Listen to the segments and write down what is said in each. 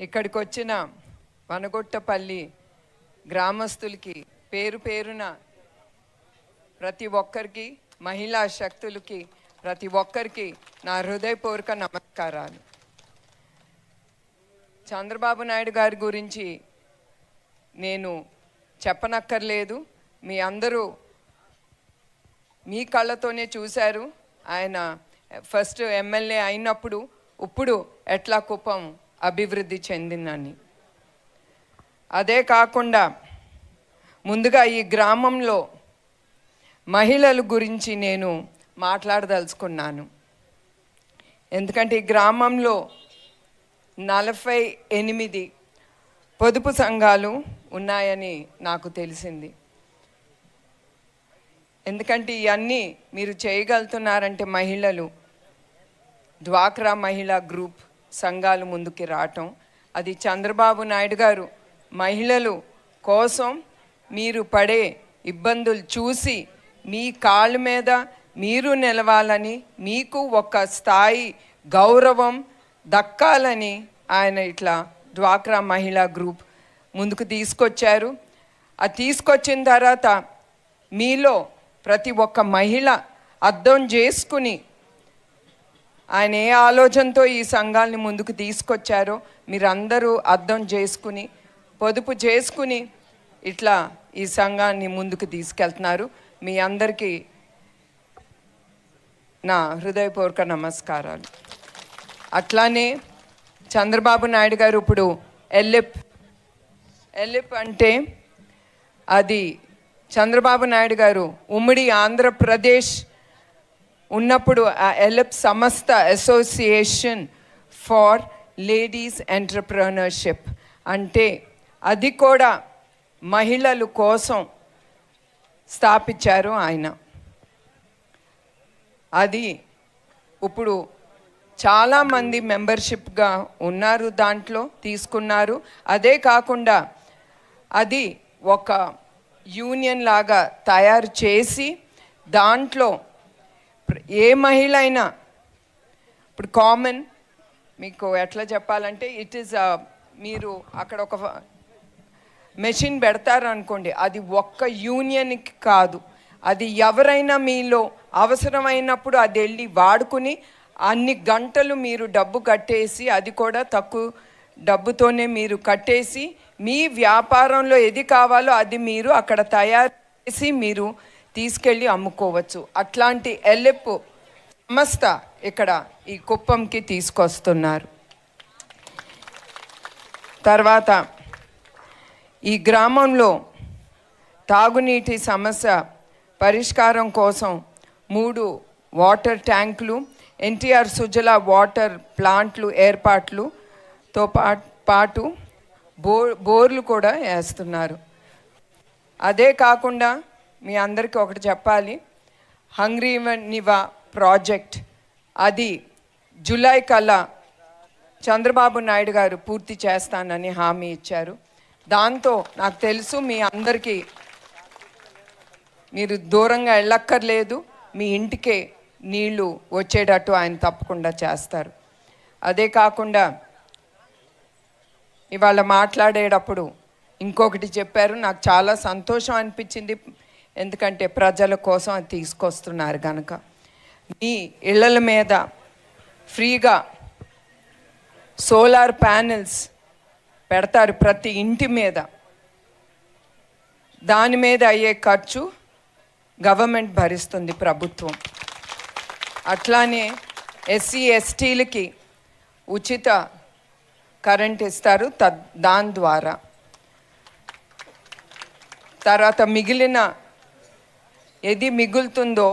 ఇక్కడికి వచ్చిన వనగొట్టపల్లి గ్రామస్తులకి పేరు పేరున ప్రతి ఒక్కరికి మహిళా శక్తులకి ప్రతి ఒక్కరికి నా హృదయపూర్వక నమస్కారాలు. చంద్రబాబు నాయుడు గారి గురించి నేను చెప్పనక్కర్లేదు. మీ అందరూ మీ కళ్ళతోనే చూశారు. ఆయన ఫస్ట్ ఎమ్మెల్యే అయినప్పుడు ఇప్పుడు ఎట్లా కుప్పం అభివృద్ధి చెందిందని. అదే కాకుండా ముందుగా ఈ గ్రామంలో మహిళల గురించి నేను మాట్లాడదలుచుకున్నాను. ఎందుకంటే ఈ గ్రామంలో నలభై ఎనిమిది పొదుపు సంఘాలు ఉన్నాయని నాకు తెలిసింది. ఎందుకంటే ఇవన్నీ మీరు చేయగలుగుతున్నారంటే మహిళలు. డ్వాక్రా మహిళా గ్రూప్ సంఘాలు ముందుకి రావటం. అది చంద్రబాబు నాయుడు గారు మహిళలు కోసం మీరు పడే ఇబ్బందులు చూసి మీ కాళ్ళ మీద మీరు నిలవాలని మీకు ఒక స్థాయి గౌరవం దక్కాలని ఆయన ఇట్లా డ్వాక్రా మహిళా గ్రూప్ ముందుకు తీసుకొచ్చారు. అది తీసుకొచ్చిన తర్వాత మీలో ప్రతి ఒక్క మహిళ అర్థం చేసుకుని ఆయన ఏ ఆలోచనతో ఈ సంఘాలని ముందుకు తీసుకొచ్చారో మీరందరూ అర్థం చేసుకుని పొదుపు చేసుకుని ఇట్లా ఈ సంఘాన్ని ముందుకు తీసుకెళ్తున్నారు. మీ అందరికీ నా హృదయపూర్వక నమస్కారాలు. అట్లానే చంద్రబాబు నాయుడు గారు ఇప్పుడు ఎల్లిప్ ఎల్లిప్ అంటే అది చంద్రబాబు నాయుడు గారు ఉమ్మడి ఆంధ్రప్రదేశ్ ఉన్నప్పుడు ఆ ఎలప్ సంస్థ అసోసియేషన్ ఫార్ లేడీస్ ఎంటర్ప్రనర్షిప్. అంటే అది కూడా మహిళల కోసం స్థాపించారు ఆయన. అది ఇప్పుడు చాలామంది మెంబర్షిప్గా ఉన్నారు దాంట్లో తీసుకున్నారు. అదే కాకుండా అది ఒక యూనియన్ లాగా తయారు చేసి దాంట్లో ఏ మహిళ అయినా ఇప్పుడు కామన్ మీకు ఎట్లా చెప్పాలంటే ఇట్ ఈస్ uh, మీరు అక్కడ ఒక మెషిన్ పెడతారు అనుకోండి అది ఒక్క యూనియన్కి కాదు. అది ఎవరైనా మీలో అవసరమైనప్పుడు అది వెళ్ళి వాడుకుని అన్ని గంటలు మీరు డబ్బు కట్టేసి అది కూడా తక్కువ డబ్బుతోనే మీరు కట్టేసి మీ వ్యాపారంలో ఏది కావాలో అది మీరు అక్కడ తయారు చేసి మీరు తీసుకెళ్ళి అమ్ముకోవచ్చు. అట్లాంటి ఎల్లెప్పు సంస్థ ఇక్కడ ఈ కుప్పంకి తీసుకొస్తున్నారు. తర్వాత ఈ గ్రామంలో తాగునీటి సమస్య పరిష్కారం కోసం మూడు వాటర్ ట్యాంకులు ఎన్టీఆర్ సుజల వాటర్ ప్లాంట్లు ఏర్పాట్లుతో పా- పాటు బో బోర్లు కూడా వేస్తున్నారు. అదే కాకుండా మీ అందరికీ ఒకటి చెప్పాలి. Hungry నివా project. అది జూలై కల్లా చంద్రబాబు నాయుడు గారు పూర్తి చేస్తానని హామీ ఇచ్చారు. దాంతో నాకు తెలుసు మీ అందరికీ మీరు దూరంగా వెళ్ళక్కర్లేదు. మీ ఇంటికే నీళ్ళు వచ్చేటట్టు ఆయన తప్పకుండా చేస్తారు. అదే కాకుండా ఇవాళ మాట్లాడేటప్పుడు ఇంకొకటి చెప్పారు. నాకు చాలా సంతోషం అనిపించింది. ఎందుకంటే ప్రజల కోసం అది తీసుకొస్తున్నారు కనుక మీ ఇళ్ళల మీద ఫ్రీగా సోలార్ ప్యానెల్స్ పెడతారు ప్రతి ఇంటి మీద. దాని మీద అయ్యే ఖర్చు గవర్నమెంట్ భరిస్తుంది ప్రభుత్వం. అట్లానే ఎస్సీ ఎస్టీలకి ఉచిత కరెంట్ ఇస్తారు తద్ దాని ద్వారా. తర్వాత మిగిలిన ఏది మిగులుతుందో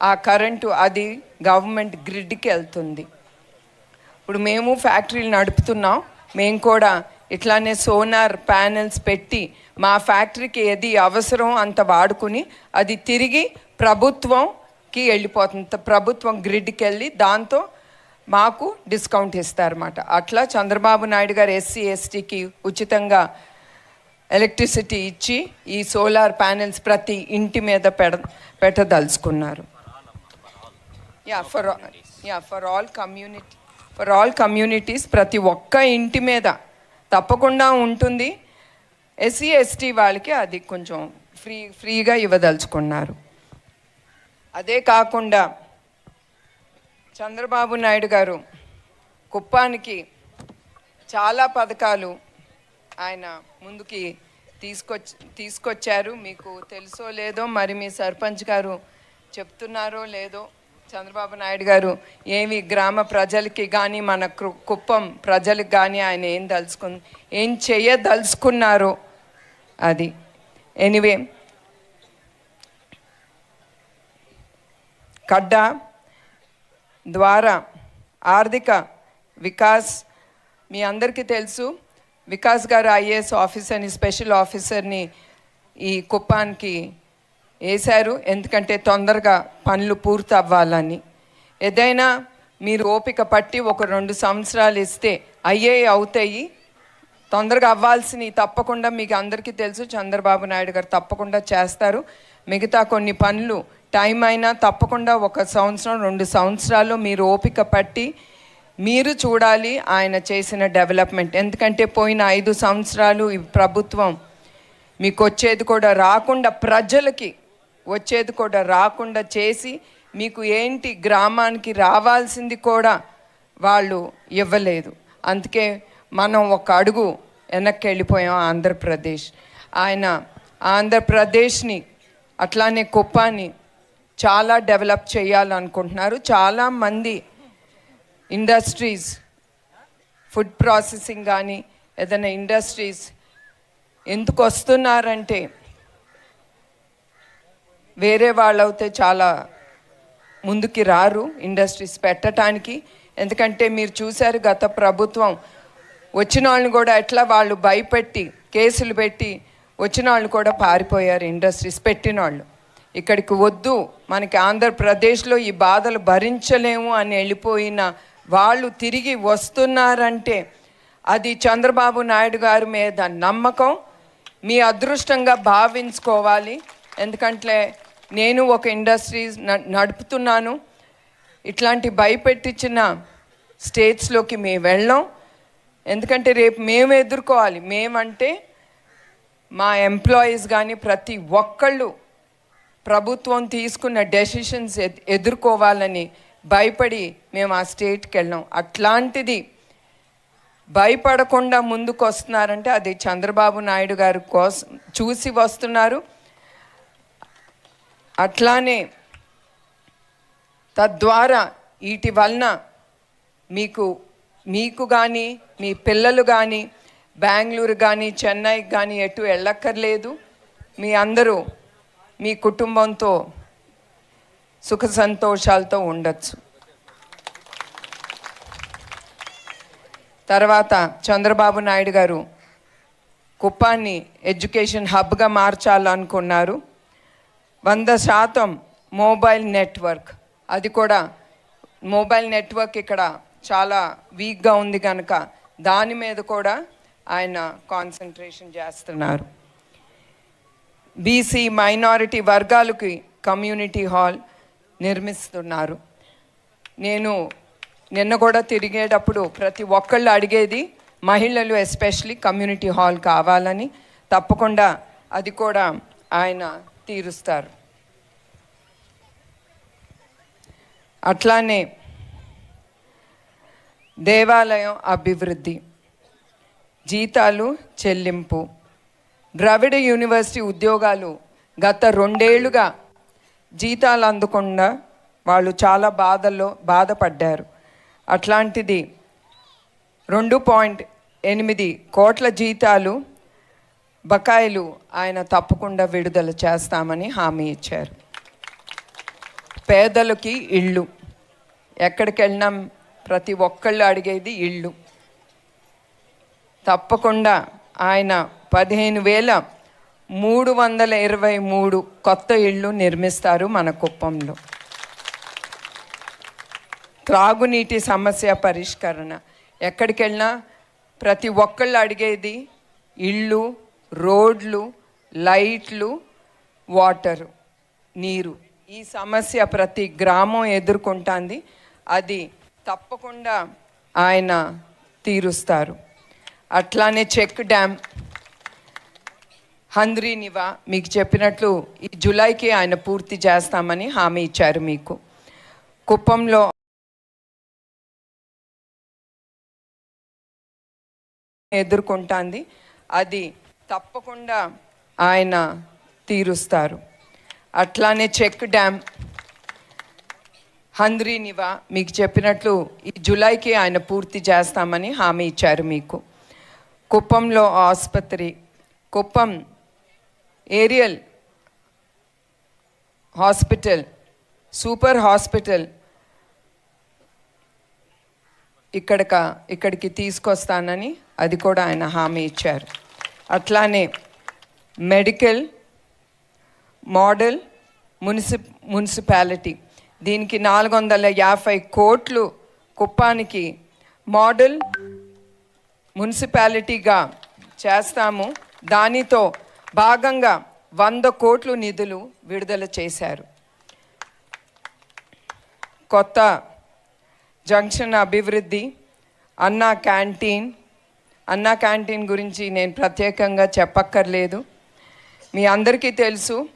ఆ కరెంటు అది గవర్నమెంట్ గ్రిడ్కి వెళ్తుంది. ఇప్పుడు మేము ఫ్యాక్టరీలు నడుపుతున్నాం. మేము కూడా ఇట్లానే సోనార్ ప్యానెల్స్ పెట్టి మా ఫ్యాక్టరీకి ఏది అవసరం అంత వాడుకుని అది తిరిగి ప్రభుత్వంకి వెళ్ళిపోతుంది. ప్రభుత్వం గ్రిడ్కి వెళ్ళి దాంతో మాకు డిస్కౌంట్ ఇస్తారన్నమాట. అట్లా చంద్రబాబు నాయుడు గారు ఎస్సీ ఎస్టీకి ఉచితంగా ఎలక్ట్రిసిటీ ఇచ్చి ఈ సోలార్ ప్యానెల్స్ ప్రతి ఇంటి మీద పెడ పెట్టదలుచుకున్నారు. Yeah for yeah for all community for all communities ప్రతి ఒక్క ఇంటి మీద తప్పకుండా ఉంటుంది. ఎస్సీ ఎస్టీ వాళ్ళకి అది కొంచెం ఫ్రీ ఫ్రీగా ఇవ్వదలుచుకున్నారు. అదే కాకుండా చంద్రబాబు నాయుడు గారు కుప్పానికి చాలా పథకాలు ఆయన ముందుకి తీసుకొచ్చి తీసుకొచ్చారు. మీకు తెలుసో లేదో మరి మీ సర్పంచ్ గారు చెప్తున్నారో లేదో చంద్రబాబు నాయుడు గారు ఏమి గ్రామ ప్రజలకి కానీ మన కు- కుప్పం ప్రజలకు కానీ ఆయన ఏం దలుచుకు ఏం చేయదలుచుకున్నారో అది. ఎనివే కడ్డా ద్వారా ఆర్థిక వికాస్ మీ అందరికీ తెలుసు. వికాస్ గారు ఐఏఎస్ ఆఫీసర్ని స్పెషల్ ఆఫీసర్ని ఈ కుప్పానికి వేశారు. ఎందుకంటే తొందరగా పనులు పూర్తి అవ్వాలని ఏదైనా మీరు ఓపిక పట్టి ఒక రెండు సంవత్సరాలు ఇస్తే అయ్యే అవుతాయి. తొందరగా అవ్వాల్సినవి తప్పకుండా మీకు అందరికీ తెలుసు. చంద్రబాబు నాయుడు గారు తప్పకుండా చేస్తారు. మిగతా కొన్ని పనులు టైం అయినా తప్పకుండా ఒక సంవత్సరం రెండు సంవత్సరాలు మీరు ఓపిక పట్టి మీరు చూడాలి ఆయన చేసిన డెవలప్మెంట్ ఎందుకంటే పోయిన ఐదు సంవత్సరాలు ఈ ప్రభుత్వం మీకు వచ్చేది కూడా రాకుండా ప్రజలకి వచ్చేది కూడా రాకుండా చేసి మీకు ఏంటి గ్రామానికి రావాల్సింది కూడా వాళ్ళు ఇవ్వలేదు. అందుకే మనం ఒక అడుగు వెనక్కి వెళ్ళిపోయాం ఆంధ్రప్రదేశ్. ఆయన ఆంధ్రప్రదేశ్ని అట్లానే కుప్పాన్ని చాలా డెవలప్ చేయాలనుకుంటున్నారు. చాలామంది ఇండస్ట్రీస్ ఫుడ్ ప్రాసెసింగ్ కానీ ఏదైనా ఇండస్ట్రీస్ ఎందుకు వస్తున్నారంటే వేరే వాళ్ళైతే చాలా ముందుకి రారు ఇండస్ట్రీస్ పెట్టడానికి ఎందుకంటే మీరు చూశారు గత ప్రభుత్వం వచ్చిన వాళ్ళని కూడా ఎట్లా వాళ్ళు భయపెట్టి కేసులు పెట్టి వచ్చిన వాళ్ళు కూడా పారిపోయారు ఇండస్ట్రీస్ పెట్టిన వాళ్ళు. ఇక్కడికి వద్దు మనకి ఆంధ్రప్రదేశ్లో ఈ బాధలు భరించలేము అని వెళ్ళిపోయిన వాళ్ళు తిరిగి వస్తున్నారంటే అది చంద్రబాబు నాయుడు గారి మీద నమ్మకం. మీ అదృష్టంగా భావించుకోవాలి. ఎందుకంటే నేను ఒక ఇండస్ట్రీస్ న- నడుపుతున్నాను. ఇట్లాంటి భయపెట్టించిన స్టేట్స్లోకి మేము వెళ్ళాం. ఎందుకంటే రేపు మేము ఎదుర్కోవాలి. మేమంటే మా ఎంప్లాయీస్ కానీ ప్రతి ఒక్కళ్ళు ప్రభుత్వం తీసుకున్న డెసిషన్స్ ఎదుర్కోవాలని భయపడి మేము ఆ స్టేట్కి వెళ్ళాం. అట్లాంటిది భయపడకుండా ముందుకు వస్తున్నారంటే అది చంద్రబాబు నాయుడు గారి కోసం చూసి వస్తున్నారు. అట్లానే తద్వారా వీటి వలన మీకు మీకు కానీ మీ పిల్లలు కానీ బెంగళూరు కానీ చెన్నైకి కానీ ఎటు వెళ్ళక్కర్లేదు. మీ అందరూ మీ కుటుంబంతో సుఖ సంతోషాలతో ఉండొచ్చు. తర్వాత చంద్రబాబు నాయుడు గారు కుప్పాన్ని ఎడ్యుకేషన్ హబ్గా మార్చాలనుకున్నారు. వంద శాతం మొబైల్ నెట్వర్క్. అది కూడా మొబైల్ నెట్వర్క్ ఇక్కడ చాలా వీక్గా ఉంది కనుక దాని మీద కూడా ఆయన కాన్సన్ట్రేషన్ చేస్తున్నారు. బీసీ మైనారిటీ వర్గాలకి కమ్యూనిటీ హాల్ నిర్మిస్తున్నారు. నేను నిన్న కూడా తిరిగేటప్పుడు ప్రతి ఒక్కళ్ళు అడిగేది మహిళలు ఎస్పెషలీ కమ్యూనిటీ హాల్ కావాలని తప్పకుండా అది కూడా ఆయన తీరుస్తారు. అట్లానే దేవాలయం అభివృద్ధి జీతాలు చెల్లింపు ద్రవిడ యూనివర్సిటీ ఉద్యోగాలు గత రెండేళ్ళుగా జీతాలు అందకుండా వాళ్ళు చాలా బాధల్లో బాధపడ్డారు. అట్లాంటిది రెండు పాయింట్ ఎనిమిది కోట్ల జీతాలు బకాయిలు ఆయన తప్పకుండా విడుదల చేస్తామని హామీ ఇచ్చారు. పేదలకి ఇళ్ళు. ఎక్కడికెళ్ళినా? ప్రతి ఒక్కళ్ళు అడిగేది ఇళ్ళు. తప్పకుండా ఆయన పదిహేను వేల మూడు వందల ఇరవై మూడు కొత్త ఇళ్ళు నిర్మిస్తారు మన కుప్పంలో. త్రాగునీటి సమస్య పరిష్కరణ. ఎక్కడికి వెళ్ళినా ప్రతి ఒక్కళ్ళు అడిగేది ఇళ్ళు రోడ్లు లైట్లు వాటరు నీరు. ఈ సమస్య ప్రతి గ్రామం ఎదుర్కొంటుంది. అది తప్పకుండా ఆయన తీరుస్తారు. అట్లానే చెక్ డ్యామ్ హంద్రీనివా మీకు చెప్పినట్లు ఈ జూలైకి ఆయన పూర్తి చేస్తామని హామీ ఇచ్చారు మీకు. కుప్పంలో ఎదుర్కొంటాంది. అది తప్పకుండా ఆయన తీరుస్తారు. అట్లానే చెక్ డ్యామ్ హంద్రీనివా మీకు చెప్పినట్లు ఈ జూలైకి ఆయన పూర్తి చేస్తామని హామీ ఇచ్చారు మీకు. కుప్పంలో ఆసుపత్రి Kuppam aerial hospital super hospital ఇక్కడక ఇక్కడికి తీసుకొస్తానని అది కూడా ఆయన హామీ ఇచ్చారు. అట్లానే మెడికల్ మోడల్ మున్సి మున్సిపాలిటీ. దీనికి నాలుగు వందల యాభై కోట్లు కుప్పానికి మోడల్ మున్సిపాలిటీగా చేస్తాము. దానితో భాగంగా వంద కోట్లు నిధులు విడుదల చేశారు. కొత్త జంక్షన్ అభివృద్ధి అన్నా క్యాంటీన్ అన్నా క్యాంటీన్ గురించి నేను ప్రత్యేకంగా చెప్పక్కర్లేదు. మీ అందరికీ తెలుసు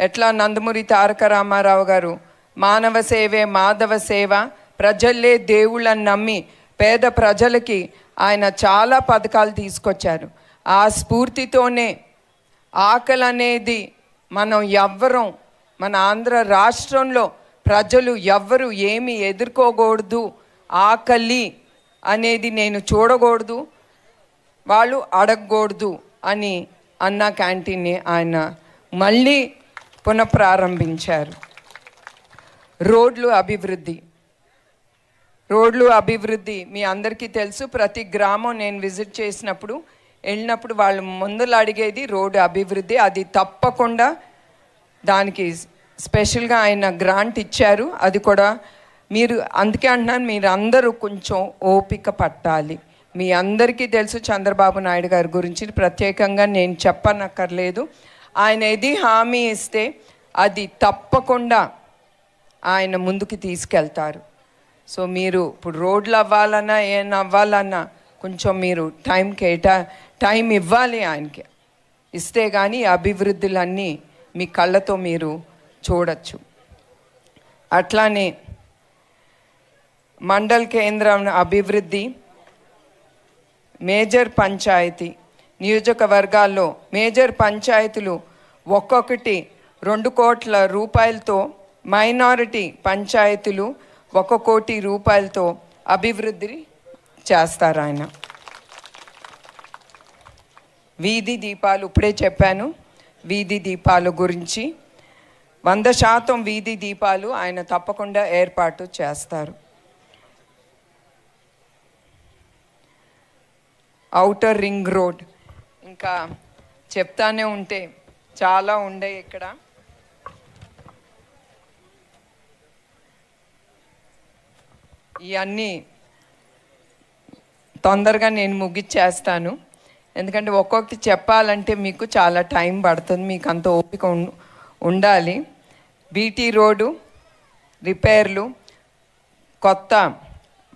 ఎట్లా నందమూరి తారక రామారావు గారు మానవ సేవే మాధవ సేవ ప్రజల్లే దేవుళ్ళని నమ్మి పేద ప్రజలకి ఆయన చాలా పథకాలు తీసుకొచ్చారు. ఆ స్ఫూర్తితోనే ఆకలి అనేది మనం ఎవ్వరం మన ఆంధ్ర రాష్ట్రంలో ప్రజలు ఎవ్వరు ఏమి ఎదుర్కోకూడదు. ఆకలి అనేది నేను చూడకూడదు వాళ్ళు అడగకూడదు అని అన్న క్యాంటీన్ని ఆయన మళ్ళీ పునఃప్రారంభించారు. రోడ్లు అభివృద్ధి. రోడ్లు అభివృద్ధి మీ అందరికీ తెలుసు ప్రతి గ్రామం నేను విజిట్ చేసినప్పుడు వెళ్ళినప్పుడు వాళ్ళు ముందులు అడిగేది రోడ్డు అభివృద్ధి. అది తప్పకుండా దానికి స్పెషల్గా ఆయన గ్రాంట్ ఇచ్చారు. అది కూడా మీరు అందుకే అంటున్నాను మీరు అందరూ కొంచెం ఓపిక పట్టాలి. మీ అందరికీ తెలుసు చంద్రబాబు నాయుడు గారి గురించి. ప్రత్యేకంగా నేను చెప్పనక్కర్లేదు. ఆయన ఏది హామీ ఇస్తే అది తప్పకుండా ఆయన ముందుకు తీసుకెళ్తారు. సో మీరు ఇప్పుడు రోడ్లు అవ్వాలన్నా ఏం అవ్వాలన్నా కొంచెం మీరు టైం కేటా టైం ఇవ్వాలి ఆయనకి. ఇస్తే కానీ అభివృద్ధులన్నీ మీ కళ్ళతో మీరు చూడొచ్చు. అట్లానే మండల్ కేంద్రం అభివృద్ధి మేజర్ పంచాయతీ నియోజకవర్గాల్లో మేజర్ పంచాయతీలు ఒక్కొక్కటి రెండు కోట్ల రూపాయలతో మైనారిటీ పంచాయతీలు ఒక కోటి రూపాయలతో అభివృద్ధి చేస్తారు ఆయన. వీధి దీపాలు ఇప్పుడే చెప్పాను. వీధి దీపాల గురించి. వంద శాతం వీధి దీపాలు ఆయన తప్పకుండా ఏర్పాటు చేస్తారు. Outer ring road. ఇంకా చెప్తానే ఉంటే చాలా ఉండే ఇక్కడ. ఇవన్నీ తొందరగా నేను ముగిచ్చేస్తాను. ఎందుకంటే ఒక్కొక్కటి చెప్పాలంటే మీకు చాలా టైం పడుతుంది మీకు అంత ఓపిక ఉం- ఉండాలి. బీటీ రోడ్డు రిపేర్లు కొత్త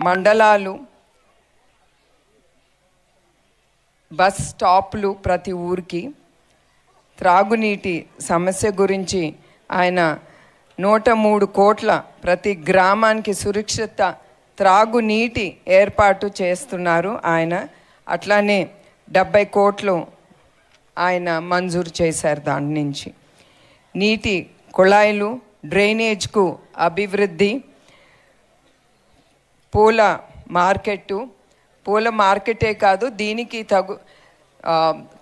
మండలాలు బస్ స్టాప్లు ప్రతి ఊరికి. త్రాగునీటి సమస్య గురించి ఆయన నూట మూడు కోట్ల ప్రతి గ్రామానికి సురక్షిత త్రాగునీటి ఏర్పాటు చేస్తున్నారు ఆయన. అట్లానే డెబ్బై కోట్లు ఆయన మంజూరు చేశారు దాని నుంచి. నీటి కుళాయిలు డ్రైనేజ్కు అభివృద్ధి పూల మార్కెట్టు. పూల మార్కెటే కాదు దీనికి తగు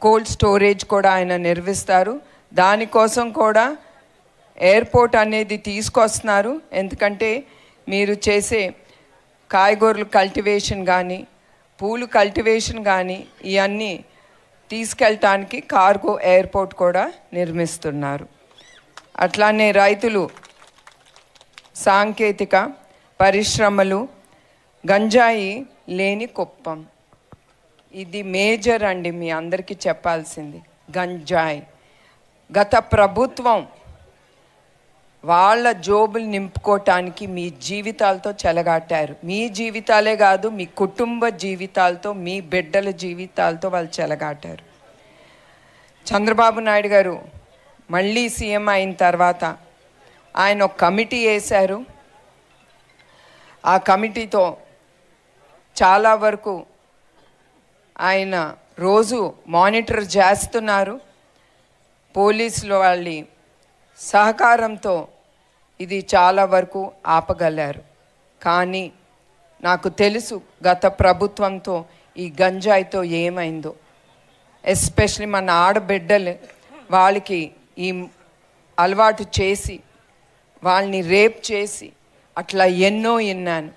కోల్డ్ స్టోరేజ్ కూడా ఆయన నిర్మిస్తారు దానికోసం కూడా ఎయిర్పోర్ట్ అనేది తీసుకొస్తున్నారు. ఎందుకంటే మీరు చేసే కాయగూరలు కల్టివేషన్ కానీ పూలు కల్టివేషన్ కానీ ఇవన్నీ తీసుకెళ్ళటానికి కార్గో ఎయిర్పోర్ట్ కూడా నిర్మిస్తున్నారు. అట్లానే రైతులు సాంకేతిక పరిశ్రమలు గంజాయి లేని కుప్పం. ఇది మేజర్ అండి మీ అందరికీ చెప్పాల్సింది. గంజాయి. గత ప్రభుత్వం వాళ్ళ జోబులు నింపుకోవటానికి మీ జీవితాలతో చెలగాటారు. మీ జీవితాలే కాదు మీ కుటుంబ జీవితాలతో మీ బిడ్డల జీవితాలతో వాళ్ళు చెలగాటారు. చంద్రబాబు నాయుడు గారు మళ్ళీ సీఎం అయిన తర్వాత ఆయన ఒక కమిటీ వేశారు. ఆ కమిటీతో చాలా వరకు ఆయన రోజు మానిటర్ చేస్తున్నారు. పోలీసులు వాళ్ళ సహకారంతో ఇది చాలా వరకు ఆపగలారు కానీ నాకు తెలుసు గత ప్రభుత్వంతో ఈ గంజాయితో ఏమైందో. ఎస్పెషలీ మన ఆడబిడ్డలు వాళ్ళకి ఈ అలవాటు చేసి వాళ్ళని రేప్ చేసి అట్లా ఎన్నో విన్నాను.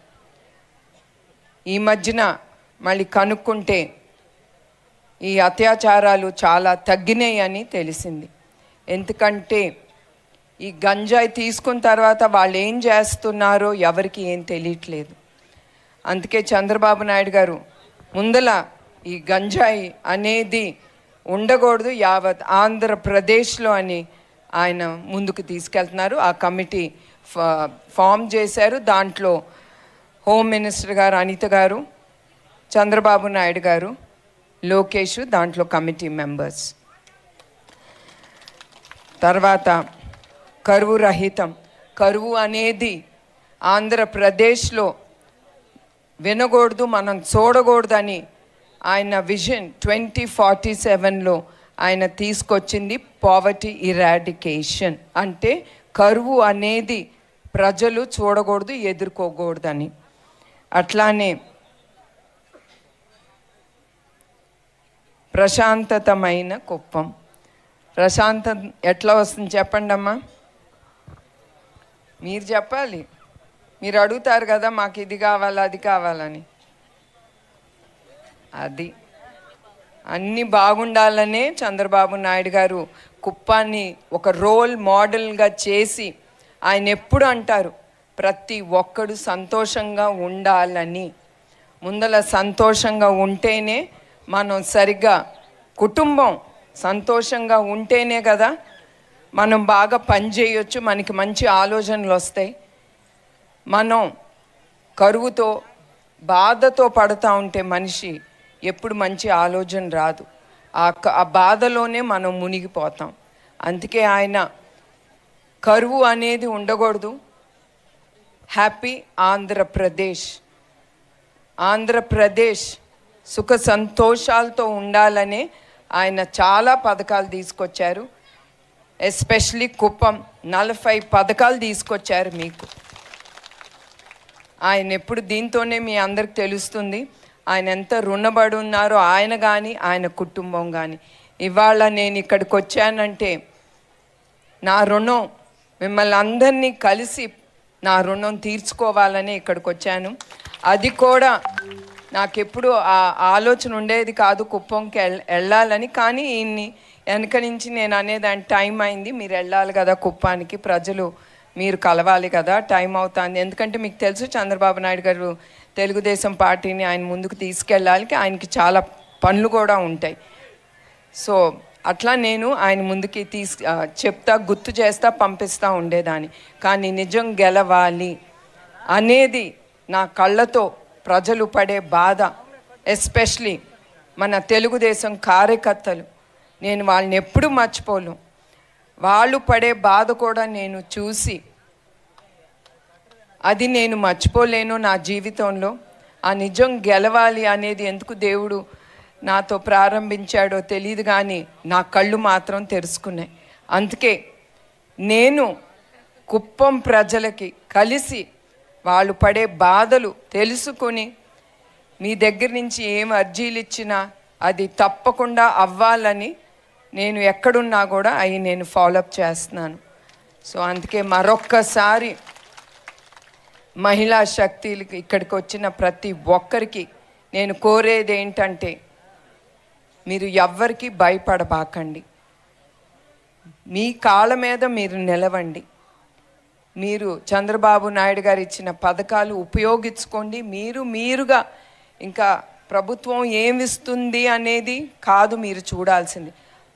ఈ మధ్యన మళ్ళీ కనుక్కుంటే ఈ అత్యాచారాలు చాలా తగ్గినాయి అని తెలిసింది. ఎందుకంటే ఈ గంజాయి తీసుకున్న తర్వాత వాళ్ళు ఏం చేస్తున్నారో ఎవరికి ఏం తెలియట్లేదు. అందుకే చంద్రబాబు నాయుడు గారు ముందల ఈ గంజాయి అనేది ఉండకూడదు యావత్ ఆంధ్రప్రదేశ్లో అని ఆయన ముందుకు తీసుకెళ్తున్నారు. ఆ కమిటీ ఫామ్ చేశారు. దాంట్లో హోమ్ మినిస్టర్ గారు అనిత గారు చంద్రబాబు నాయుడు గారు లోకేష్ దాంట్లో కమిటీ మెంబర్స్. తర్వాత కరువు రహితం. కరువు అనేది ఆంధ్రప్రదేశ్లో వినకూడదు మనం చూడకూడదని ఆయన విజన్ ట్వంటీ ఫార్టీ సెవెన్లో ఆయన తీసుకొచ్చింది పావర్టీ ఇరాడికేషన్. అంటే కరువు అనేది ప్రజలు చూడకూడదు ఎదుర్కోకూడదని. అట్లానే ప్రశాంతతమైన కుప్పం. ప్రశాంతం ఎట్లా వస్తుంది చెప్పండి అమ్మా మీరు చెప్పాలి. మీరు అడుగుతారు కదా మాకు ఇది కావాలి అది కావాలని. అది. అన్నీ బాగుండాలనే చంద్రబాబు నాయుడు గారు కుప్పాన్ని ఒక రోల్ మోడల్గా చేసి ఆయన ఎప్పుడు అంటారు? ప్రతి ఒక్కడు సంతోషంగా ఉండాలని. ముందల సంతోషంగా ఉంటేనే మనం సరిగ్గా కుటుంబం సంతోషంగా ఉంటేనే కదా మనం బాగా పని చేయొచ్చు మనకి మంచి ఆలోచనలు వస్తాయి. మనం కరువుతో బాధతో పడుతూ ఉంటే మనిషి ఎప్పుడు మంచి ఆలోచన రాదు. ఆ క- ఆ బాధలోనే మనం మునిగిపోతాం. అందుకే ఆయన కరువు అనేది ఉండకూడదు. హ్యాపీ ఆంధ్రప్రదేశ్. ఆంధ్రప్రదేశ్ సుఖ సంతోషాలతో ఉండాలనే ఆయన చాలా పథకాలు తీసుకొచ్చారు. ఎస్పెషలీ కుప్పం. నలభై పథకాలు తీసుకొచ్చారు మీకు. ఆయన ఎప్పుడు దీంతోనే మీ అందరికి తెలుస్తుంది. ఆయన ఎంత రుణపడి ఉన్నారో ఆయన కానీ ఆయన కుటుంబం కానీ ఇవాళ నేను ఇక్కడికి వచ్చానంటే నా రుణం మిమ్మల్ని అందరినీ కలిసి నా రుణం తీర్చుకోవాలని ఇక్కడికి వచ్చాను. అది కూడా నాకెప్పుడు ఆ ఆలోచన ఉండేది కాదు కుప్పంకి వెళ్ళాలని. కానీ ఈయన్ని వెనక నుంచి నేను అనేదాని టైం అయింది. మీరు వెళ్ళాలి కదా కుప్పానికి. ప్రజలు మీరు కలవాలి కదా టైం అవుతుంది. ఎందుకంటే మీకు తెలుసు చంద్రబాబు నాయుడు గారు తెలుగుదేశం పార్టీని ఆయన ముందుకు తీసుకెళ్ళాలి ఆయనకి చాలా పనులు కూడా ఉంటాయి. సో అట్లా నేను ఆయన ముందుకి తీసు చెప్తా గుర్తు చేస్తా పంపిస్తూ ఉండేదాన్ని. కానీ నిజం గెలవాలి అనేది నా కళ్ళతో ప్రజలు పడే బాధ. ఎస్పెషలీ మన తెలుగుదేశం కార్యకర్తలు. నేను వాళ్ళని ఎప్పుడూ మర్చిపోను. వాళ్ళు పడే బాధ కూడా నేను చూసి అది నేను మర్చిపోలేను నా జీవితంలో. ఆ నిజం గెలవాలి అనేది ఎందుకు దేవుడు నాతో ప్రారంభించాడో తెలియదు కానీ నా కళ్ళు మాత్రం తెరుచుకున్నాయి. అందుకే నేను కుప్పం ప్రజలకి కలిసి వాళ్ళు పడే బాధలు తెలుసుకొని మీ దగ్గర నుంచి ఏం అర్జీలు ఇచ్చినా అది తప్పకుండా అవ్వాలని నేను ఎక్కడున్నా కూడా అవి నేను ఫాలోఅప్ చేస్తున్నాను. సో అందుకే మరొక్కసారి మహిళా శక్తులకి ఇక్కడికి వచ్చిన ప్రతి ఒక్కరికి నేను కోరేది ఏంటంటే మీరు ఎవ్వరికి భయపడబాకండి. మీ కాళ్ళ మీద మీరు నిలవండి. మీరు చంద్రబాబు నాయుడు గారు ఇచ్చిన పథకాలు ఉపయోగించుకోండి. మీరు మీరుగా ఇంకా ప్రభుత్వం ఏమిస్తుంది అనేది కాదు మీరు చూడాల్సింది.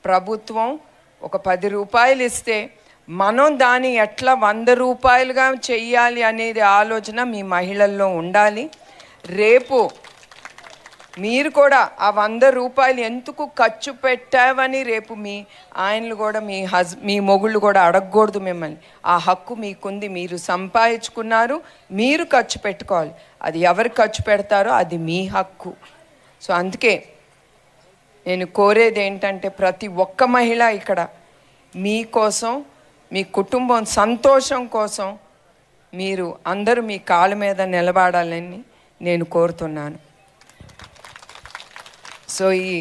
ప్రభుత్వం ఒక పది రూపాయలు ఇస్తే మనం దాన్ని ఎట్లా వంద రూపాయలుగా చెయ్యాలి అనేది ఆలోచన మీ మహిళల్లో ఉండాలి. రేపు మీరు కూడా ఆ వంద రూపాయలు ఎందుకు ఖర్చు పెట్టావని రేపు మీ ఆయనలు కూడా మీ హజ్ మీ మొగుళ్ళు కూడా అడగకూడదు మిమ్మల్ని. ఆ హక్కు మీకుంది మీరు సంపాదించుకున్నారు మీరు ఖర్చు పెట్టుకోవాలి. అది ఎవరు ఖర్చు పెడతారో అది మీ హక్కు. సో అందుకే నేను కోరేది ఏంటంటే ప్రతి ఒక్క మహిళ ఇక్కడ మీకోసం మీ కుటుంబం సంతోషం కోసం మీరు అందరూ మీ కాళ్ళ మీద నిలబడాలని నేను కోరుతున్నాను. సో ఈ